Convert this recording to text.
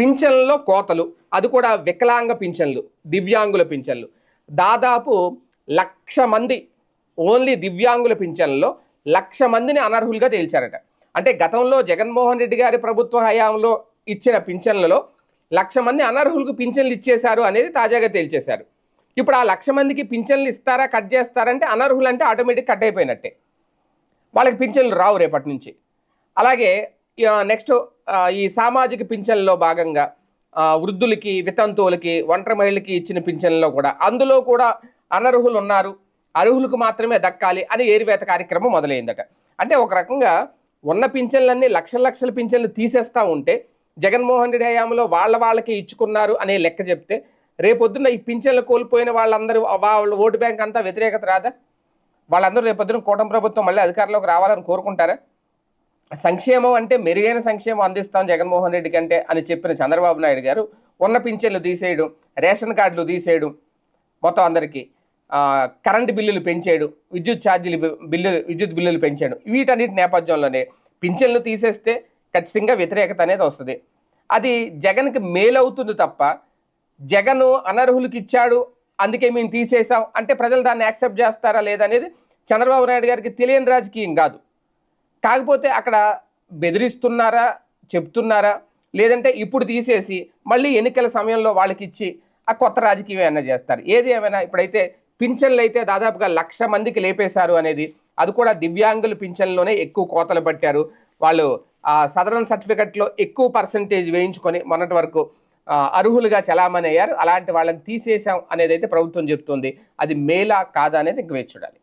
పింఛన్లలో కోతలు అది కూడా వికలాంగ పింఛన్లు దివ్యాంగుల పింఛన్లు. దాదాపు లక్ష మంది ఓన్లీ దివ్యాంగుల పింఛన్లలో లక్ష మందిని అనర్హులుగా తేల్చారట. అంటే గతంలో జగన్మోహన్ రెడ్డి గారి ప్రభుత్వ హయాంలో ఇచ్చిన పింఛన్లలో లక్ష మంది అనర్హులకు పింఛన్లు ఇచ్చేశారు అనేది తాజాగా తేల్చేశారు. ఇప్పుడు ఆ లక్ష మందికి పింఛన్లు ఇస్తారా కట్ చేస్తారంటే అనర్హులు అంటే ఆటోమేటిక్ కట్ అయిపోయినట్టే. వాళ్ళకి పింఛన్లు రావు రేపటి నుంచి. అలాగే నెక్స్ట్ ఈ సామాజిక పింఛన్లో భాగంగా వృద్ధులకి వితంతువులకి ఒంటరి మహిళలకి ఇచ్చిన పింఛన్లో కూడా. అందులో కూడా అనర్హులు ఉన్నారు. అర్హులకు మాత్రమే దక్కాలి అని ఏరివేత కార్యక్రమం మొదలైందట. అంటే ఒక రకంగా ఉన్న పింఛన్లన్నీ లక్షల లక్షల పింఛన్లు తీసేస్తూ ఉంటే జగన్మోహన్ రెడ్డి హయాంలో వాళ్ళ వాళ్ళకి ఇచ్చుకున్నారు అనే లెక్క చెప్తే రేపొద్దున ఈ పింఛన్లు కోల్పోయిన వాళ్ళందరూ వాళ్ళ ఓటు బ్యాంక్ అంతా వ్యతిరేకత రాదా? వాళ్ళందరూ రేపొద్దున కూటమి ప్రభుత్వం మళ్ళీ అధికారంలోకి రావాలని కోరుకుంటారా? సంక్షేమం అంటే మెరుగైన సంక్షేమం అందిస్తాం జగన్మోహన్ రెడ్డి కంటే అని చెప్పిన చంద్రబాబు నాయుడు గారు. ఉన్న పింఛన్లు తీసేయడం రేషన్ కార్డులు తీసేయడం మొత్తం అందరికీ కరెంటు బిల్లులు పెంచాడు విద్యుత్ ఛార్జీలు బిల్లు విద్యుత్ బిల్లులు పెంచాడు వీటన్నిటి నేపథ్యంలోనే పింఛన్లు తీసేస్తే ఖచ్చితంగా వ్యతిరేకత అనేది వస్తుంది. అది జగన్కి మేలవుతుంది తప్ప జగన్ అనర్హులకి ఇచ్చాడు అందుకే మేము తీసేసాం అంటే ప్రజలు దాన్ని యాక్సెప్ట్ చేస్తారా లేదనేది చంద్రబాబు నాయుడు గారికి తెలియని రాజకీయం కాదు. కాకపోతే అక్కడ బెదిరిస్తున్నారా చెప్తున్నారా? లేదంటే ఇప్పుడు తీసేసి మళ్ళీ ఎన్నికల సమయంలో వాళ్ళకి ఇచ్చి ఆ కొత్త రాజకీయం ఏమైనా చేస్తారు? ఏది ఏమైనా ఇప్పుడైతే పింఛన్లు అయితే దాదాపుగా లక్ష మందికి లేపేశారు అనేది అది కూడా దివ్యాంగుల పింఛన్లోనే ఎక్కువ కోతలు పట్టారు. వాళ్ళు ఆ సదరన్ సర్టిఫికెట్లో ఎక్కువ పర్సంటేజ్ వేయించుకొని మొన్నటి వరకు అర్హులుగా చలామణి అయ్యారు. అలాంటి వాళ్ళని తీసేసాం అనేది అయితే ప్రభుత్వం చెప్తుంది. అది మేలా కాదా అనేది ఇంక వేచి చూడాలి.